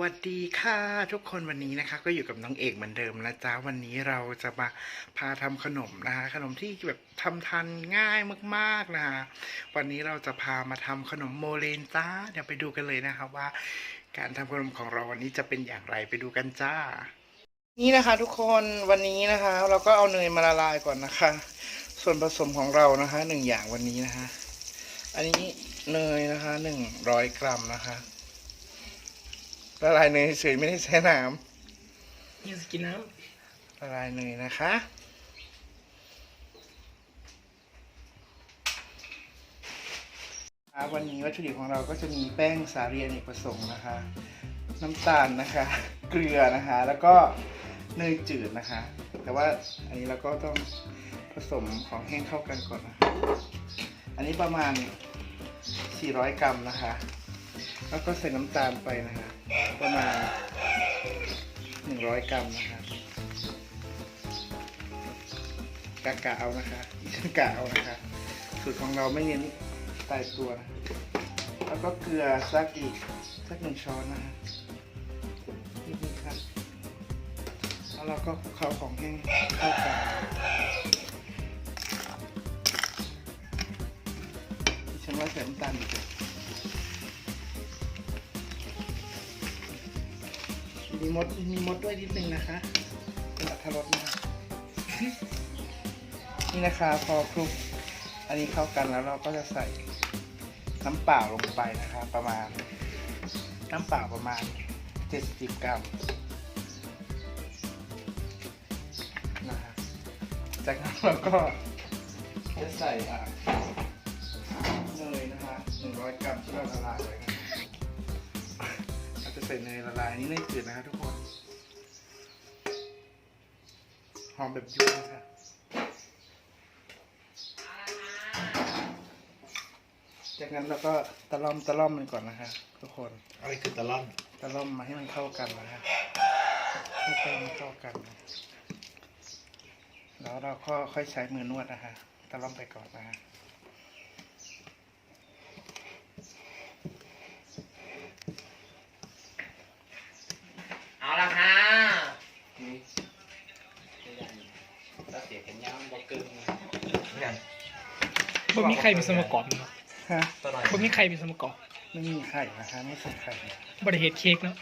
วัสดีค่ะทุกคนวันนี้นะคะ ก็อยู่กับน้องเอกเหมือนเดิมนะจ๊ะวันนี้เราจะมาพาทำขนมนะคะขนมที่แบบทำทานง่ายมากๆนะคะวันนี้เราจะพามาทำขนมโมเลนจ้าเดี๋ยวไปดูกันเลยนะคะว่า การทำขนมของเราวันนี้จะเป็นอย่างไรไปดูกันจ้า นี่นะคะ ทุกคนวันนี้นะคะ เราก็เอาเนยมาละลายก่อนนะคะ ส่วนผสมของเรานะคะหนึ่งอย่างวันนี้นะคะ อันนี้เนยนะคะหนึ่งร้อยกรัมนะคะ ละลายเนยเฉยๆไม่ได้ใช้น้ยังกินน้ำละลายเนยนะคะอ่าวันนี้วัตถุดิบของเราก็จะมีแป้งสาลีอเนกประสงค์นะคะ น้ำตาลนะคะ เกลือนะคะ แล้วก็เนยจืดนะคะ แต่ว่าอันนี้เราก็ต้องผสมของแห้งเข้ากันก่อนนะคะ อันนี้ประมาณ 400 กรัมนะคะ แล้วก็ใส่น้ำตาลไปนะคะ ประมาณ 100 กรัมนะคะกะกะเอานะคะฉันกะเอานะคะสูตรของเราไม่เน้นตายตัวนะแล้วก็เกลือสักอีกสักหนึ่งช้อนนะคะนี่ครับแล้วเราก็คลุกเคล้าของแห้งเข้ากันฉันว่าใส่น้ำตาลดีก มีมดมีมดด้วยนิดนึงนะคะเป็นอัตรสนะคะนี่นะคะพอคลุกอันนี้เข้ากันแล้วเราก็จะใส่น้ำเปล่าลงไปนะคะ ประมาณ น้ำเปล่าประมาณ 70 กรัมนะคะจากนั้นเราก็จะใส่เนยนะคะ 100 กรัมที่เราละลายไว้ ใส่เนยละลายอันนี่เนยจืดนะครับทุกคน หอมแบบยุ่งนะครับจากนั้นเราก็ตะล่อมตะล่อมมันก่อนนะคะทุกคนอะไรคือตะล่อนตะล่อมมาให้มันเข้ากันนะคะให้แป้งมันเข้ากันนะแล้วเราก็ค่อยใช้มือนวดนะคะตะล่อมไปก่อนนะคะ เอาละค่ะ นี่ ถ้า เสียกันย่างบอกกึ่งยังบ่มีใครเป็นสมกรเนาะฮะตัวหน่อยบ่มีใครเป็นสมกรไม่มีไข่นะคะไม่ใส่ไข่บริเหตุเค้กเนาะ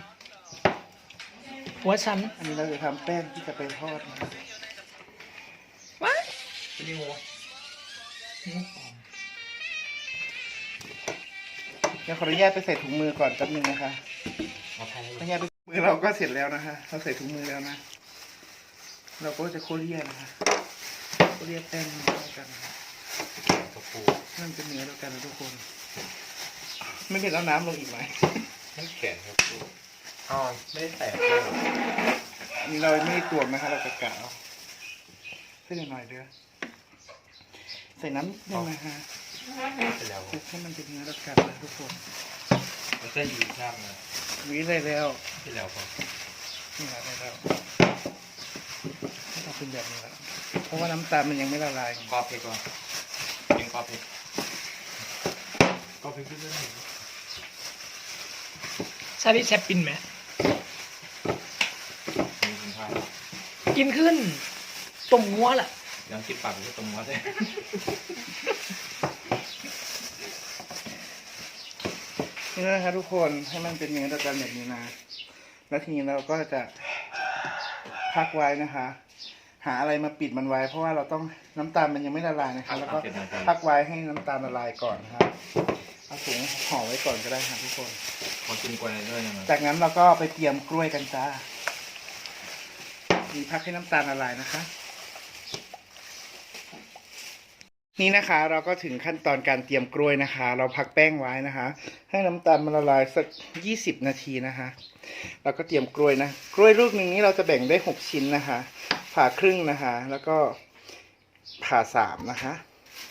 หัวฉันอันนี้เราจะทำแป้งที่จะไปทอดนะคะว้ายเป็นยังไงเดี๋ยวขออนุญาตไปใส่ถุงมือก่อนแป๊บนึงนะคะเอาไทยขออนุญาตไปมือเราก็เสร็จแล้วนะคะ เราใส่ถุงมือแล้วนะ เราก็จะโคเรียนะคะโค เรียแป้งมันเข้ากันนะคะตะปูให้มันเป็นเนื้อแล้วกันนะทุกคน ไม่เป็นเอาน้ำลงอีกไหมไม่แข็งครับปูอ๋อไม่ได้แตกเลยอันนี้เราไม่ได้ตวงนะคะเรากะกะเอาเส้นหน่อยๆเด้อใส่น้ำนิดนึงนะคะไปแล้วคลุกให้มันเป็นเนื้อแล้วกันนะทุกคนมันจะอยู่ข้างนะวิได้แล้วที่แล้วพอนี่แหละได้แล้วให้ เราเป็นแบบนี้แล้วเพราะว่าน้ำตาลมันยังไม่ละลายกรอบเพก่อนยังกรอบเพกรอบเพขึ้นเรื่องหนึ่งชาลิแชปปินไหมมีคุณค่ากินขึ้นต้มงัวล่ะยังคิดปากอยู่ตรงว่าได้นี่นะคะทุกคนให้มันเป็นเนื้อเดียวกันแบบนี้นะ แล้วทีนี้เราก็จะพักไว้นะคะ หาอะไรมาปิดมันไว้ เพราะว่าเราต้องน้ำตาลมันยังไม่ละลายนะคะแล้วก็พักไว้ให้น้ำตาลละลายก่อนนะครับเอาถุงห่อไว้ก่อนก็ได้ค่ะทุกคน ขอกินกล้วยด้วยนะจากนั้นเราก็ไปเตรียมกล้วยกันจ้า มีพักให้น้ำตาลละลายนะคะ นี่นะคะเราก็ถึงขั้นตอนการเตรียมกล้วยนะคะ เราพักแป้งไว้นะคะ ให้น้ำตาลมันละลายสักยี่สิบนาทีนะคะ เราก็เตรียมกล้วยนะ กล้วยลูกหนึ่งนี้เราจะแบ่งได้หกชิ้นนะคะ ผ่าครึ่งนะคะ แล้วก็ผ่าสามนะคะ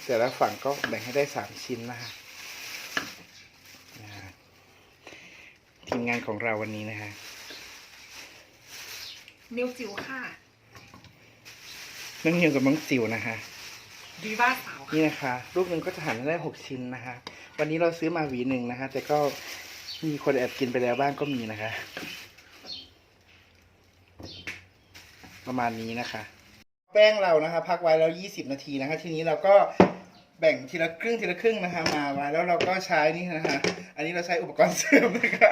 แต่ละฝั่งก็แบ่งให้ได้สามชิ้นนะคะอ่าทีมงานของเราวันนี้นะคะนิวจิ๋วค่ะน้องนิวกับน้องจิ๋วนะคะดีว่าสาวค่ะนี่นะคะ ลูกหนึ่งก็จะหั่นได้หกชิ้นนะคะ วันนี้เราซื้อมาหวีหนึ่งนะคะ แต่ก็มีคนแอบกินไปแล้วบ้างก็มีนะคะ ประมาณนี้นะคะ แป้งเรานะคะ พักไว้แล้ว 20 นาทีนะคะ ทีนี้เราก็แบ่งทีละครึ่งทีละครึ่งนะคะ มาไว้แล้วเราก็ใช้นี่นะคะ อันนี้เราใช้อุปกรณ์เสริมนะคะ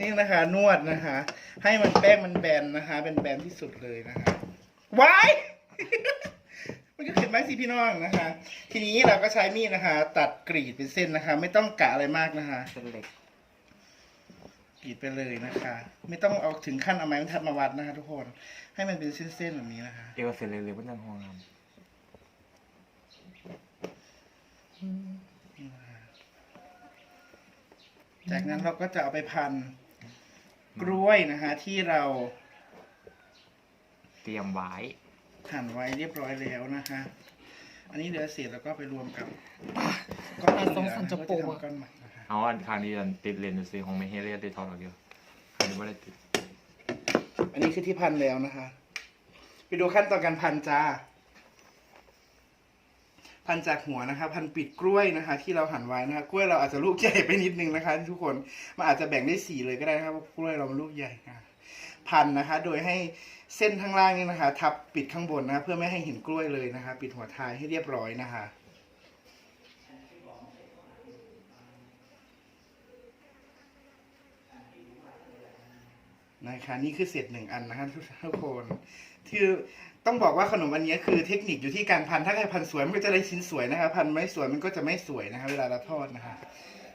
นี่นะคะนวดนะคะ ให้มันแป้งมันแบนนะคะเป็นแบนที่สุดเลยนะคะว้ายมันก็เข็ดไหมสิพี่น้องนะคะ ทีนี้เราก็ใช้มีดนะคะ ตัดกรีดเป็นเส้นนะคะ ไม่ต้องกะอะไรมากนะคะเส้นเล็ก กรีดไปเลยนะคะ ไม่ต้องเอาถึงขั้นเอาไม้บรรทัดมาวัดนะคะ ทุกคน ให้มันเป็นเส้นๆแบบนี้นะคะ เอวเส้นเล็กๆมันยังหองงามจากนั้นเราก็จะเอาไปพันกล้วยนะคะ ที่เราเตรียมไว้หั่นไว้เรียบร้อยแล้วนะคะ อันนี้เหลือเศษแล้วก็ไปรวมกับแต่สงสารจะปูก็อะทำก้อนใหม่นะคะ เอาอันครั้งนี้อันติดเลนส์ซื้อของไม่ให้เรียกติดทองหรอกเดียวอันนี้ไม่ได้ติดอันนี้คือที่พันแล้วนะคะ ไปดูขั้นตอนการพันจ้า พันจากหัวนะคะ พันปิดกล้วยนะคะ ที่เราหั่นไว้นะคะกล้วยเราอาจจะลูกใหญ่ไปนิดนึงนะคะ ทุกคนมันอาจจะแบ่งได้สี่เลยก็ได้นะครับเพราะกล้วยเรามันลูกใหญ่นะพันนะคะ โดยให้เส้นข้างล่างนี่นะคะ ทับปิดข้างบนนะะเพื่อไม่ให้เห็นกล้วยเลยนะคะ ปิดหัวท้ายให้เรียบร้อยนะคะ นะคะนี่คือเศษหนึ่งอันนะคะทุกทุกคนคือต้องบอกว่าขนมอันนี้คือเทคนิคอยู่ที่การพันถ้าใครพันสวยมันก็จะได้ชิ้นสวยนะคะพันไม่สวยมันก็จะไม่สวยนะคะเวลาเราทอดนะคะ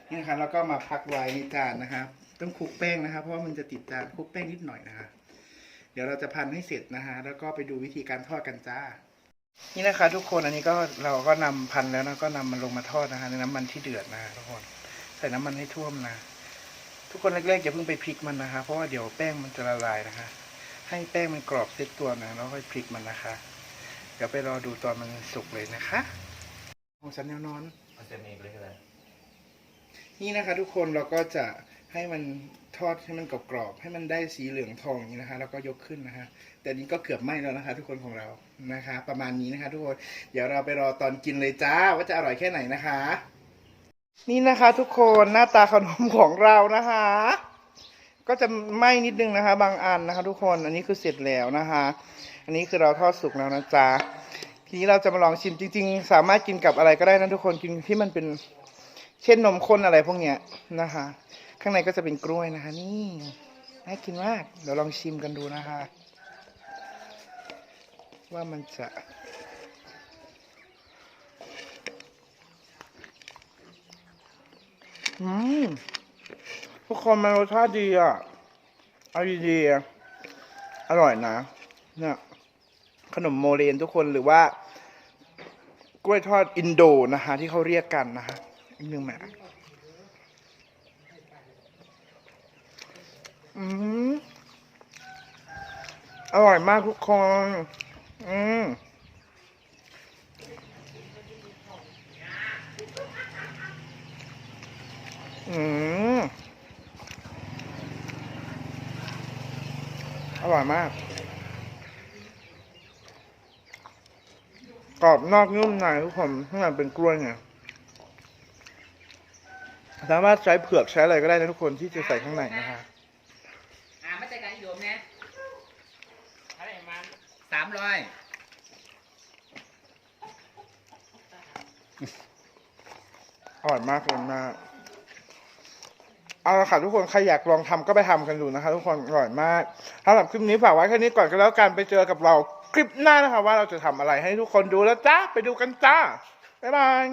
นี่นะคะแล้วก็มาพักไว้ในจานนะคะต้องคลุกแป้งนะคะเพราะว่ามันจะติดจานคลุกแป้งนิดหน่อยนะคะ เดี๋ยวเราจะพันให้เสร็จนะคะแล้วก็ไปดูวิธีการทอดกันจ้า นี่นะคะ ทุกคนอันนี้ก็เราก็นำพันแล้วนะก็นำมันลงมาทอดนะคะในน้ำมันที่เดือดนะะทุกคนใส่น้ำมันให้ท่วมนะ ทุกคนแรกๆอย่าเพิ่งไปพลิกมันนะคะ เพราะว่าเดี๋ยวแป้งมันจะละลายนะคะ ให้แป้งมันกรอบเซ็ตตัวนะแล้วค่อยพลิกมันนะคะ เดี๋ยวไปรอดูตอนมันสุกเลยนะคะของฉันแนวนอนเอาเส้นเองเลยก็ได้นี่นะคะ ทุกคนเราก็จะให้มันทอดให้มันกรอบๆให้มันได้สีเหลืองทองอย่างนี้นะคะ แล้วก็ยกขึ้นนะคะ แต่นี้ก็เกือบไหม้แล้วนะคะ ทุกคนของเรานะคะ ประมาณนี้นะคะ ทุกคนเดี๋ยวเราไปรอตอนกินเลยจ้าว่าจะอร่อยแค่ไหนนะคะ นี่นะคะ ทุกคนหน้าตาขนมของเรานะคะ ก็จะไหม้นิดนึงนะคะ บางอันนะคะ ทุกคนอันนี้คือเสร็จแล้วนะคะ อันนี้คือเราทอดสุกแล้วนะจ๊ะทีนี้เราจะมาลองชิมจริง ๆ สามารถกินกับอะไรก็ได้นะทุกคนกินที่มันเป็นเช่นนมข้นอะไรพวกเนี้ยนะคะ ข้างในก็จะเป็นกล้วยนะคะ นี่น่ากินมากเดี๋ยวลองชิมกันดูนะคะ ว่ามันจะ อืมทุกคนมันรสชาติดีอะเอาดีๆอร่อยนะเนี่ยขนมโมเลนทุกคนหรือว่า กล้วยทอดอินโดนะคะ ที่เขาเรียกกันนะคะอีกหนึ่งแบบอืมอร่อยมากทุกคน อืม อืมอร่อยมาก กรอบนอกนุ่มในทุกคนข้างในเป็นกล้วยไงสามารถใช้เผือกใช้อะไรก็ได้นะทุกคนที่จะใส่ข้างในนะคะอ่าไม่ใช่การอีโดมนะอะไรมันสามร้อยอร่อยมากเลยมาก เอาละค่ะทุกคนใครอยากลองทำก็ไปทำกันดูนะคะ ทุกคนอร่อยมากสำหรับคลิปนี้ฝากไว้แค่นี้ก่อนก็แล้วกันไปเจอกับเราคลิปหน้านะคะ ว่าเราจะทำอะไรให้ทุกคนดูแล้วจ้าไปดูกันจ้าบ๊ายบาย